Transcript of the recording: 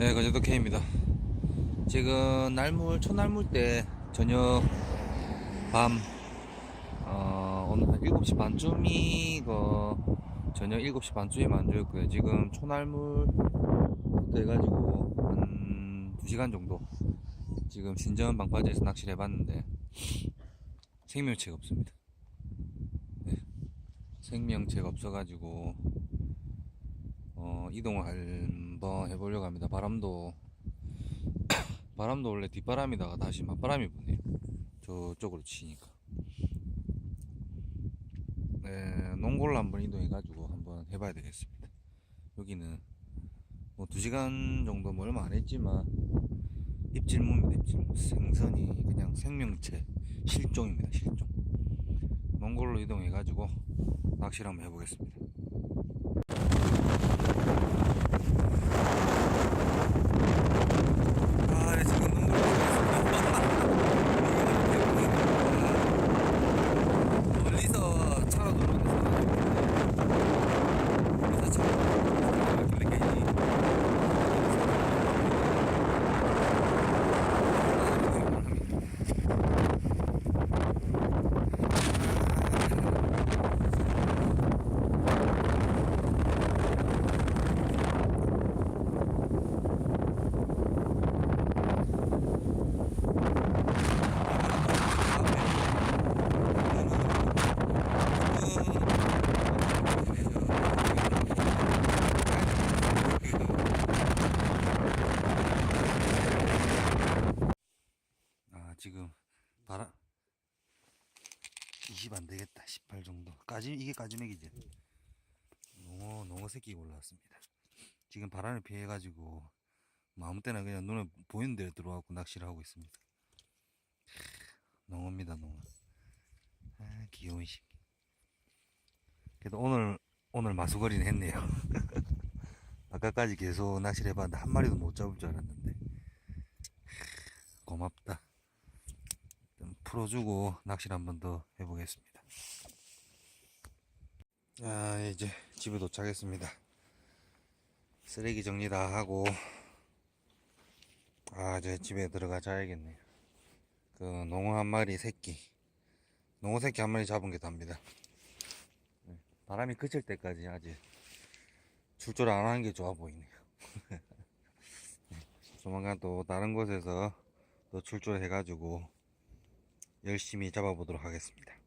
네, 거제도 K입니다. 지금 날물, 초날물 때 저녁 밤, 어, 오늘 한 7시 반쯤이, 그, 저녁 7시 반쯤에 만들었고요. 지금 초날물부터 해가지고 한 2시간 정도 지금 신전 방파제에서 낚시를 해봤는데 생명체가 없습니다. 네. 생명체가 없어가지고 어, 이동을 한번 해보려고 합니다. 바람도 바람도 원래 뒷바람이다가 다시 맞바람이 부네요. 저쪽으로 치니까. 네, 농골로 한번 이동해가지고 한번 해봐야 되겠습니다. 여기는 뭐 2시간 정도 뭐 얼마 안 했지만 입질무입니다. 입질무. 생선이 그냥 생명체 실종입니다. 실종. 농골로 이동해가지고 낚시를 한번 해보겠습니다. 아, 네, 지금 농구를 하고 있습니다. 멀리서 차로 들어오는 멀리서 차로 들어오는 괜히 아 지금 바람 20 안되겠다. 18 정도 까지 이게 까지맥이지 농어 농어 새끼 올라왔습니다. 지금 바람을 피해 가지고 뭐 아무 때나 그냥 눈에 보이는 데로 들어와갖고 낚시를 하고 있습니다. 농어입니다 농어. 아 귀여운 새끼. 그래도 오늘 오늘 마수거리는 했네요. 아까까지 계속 낚시를 해봤는데 한 마리도 못 잡을 줄 알았는데. 고맙다. 좀 풀어주고 낚시를 한 번 더 해보겠습니다. 아, 이제 집에 도착했습니다. 쓰레기 정리 다 하고, 아, 이제 집에 들어가 자야겠네요. 그, 농어 한 마리 새끼. 농어 새끼 한 마리 잡은 게 답니다. 네, 바람이 그칠 때까지 아직 출조를 안 하는 게 좋아 보이네요. 조만간 또 다른 곳에서 또 출조를 해가지고 열심히 잡아보도록 하겠습니다.